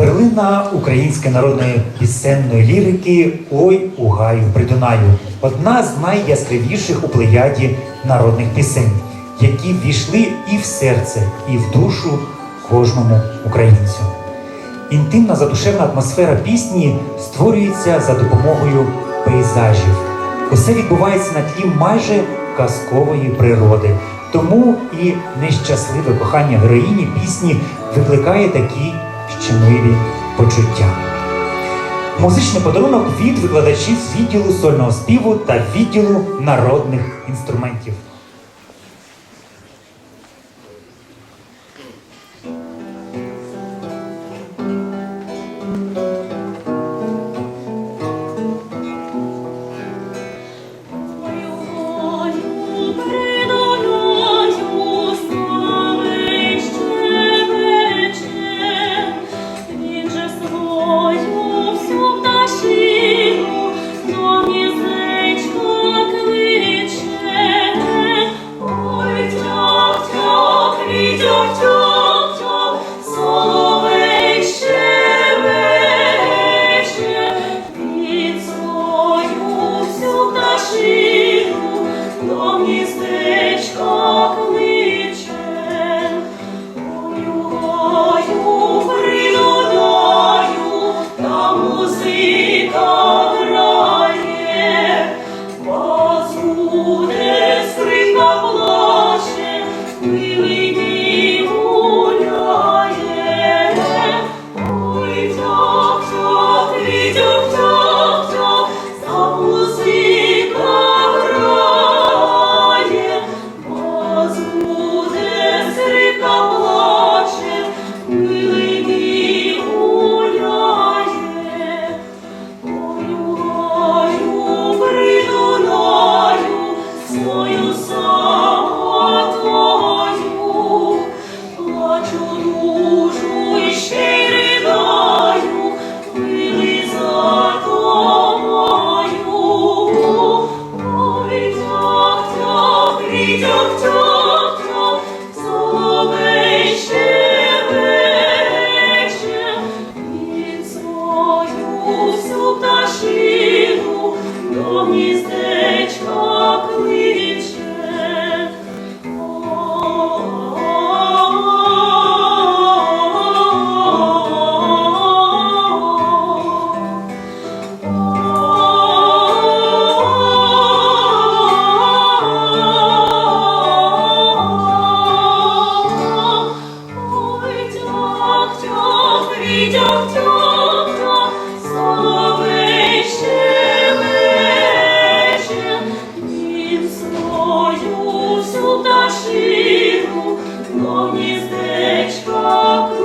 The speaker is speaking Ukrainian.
Перлина української народної пісенної лірики Ой у гаю при Дунаю одна з найяскравіших у плеяді народних пісень, які ввійшли і в серце, і в душу кожному українцю. Інтимна задушевна атмосфера пісні створюється за допомогою пейзажів. Усе відбувається на тлі майже казкової природи. Тому і нещасливе кохання героїні пісні викликає такі щемливі почуття. Музичний подарунок від викладачів з відділу сольного співу та відділу народних інструментів. took und Сюда ширу, но гніздечко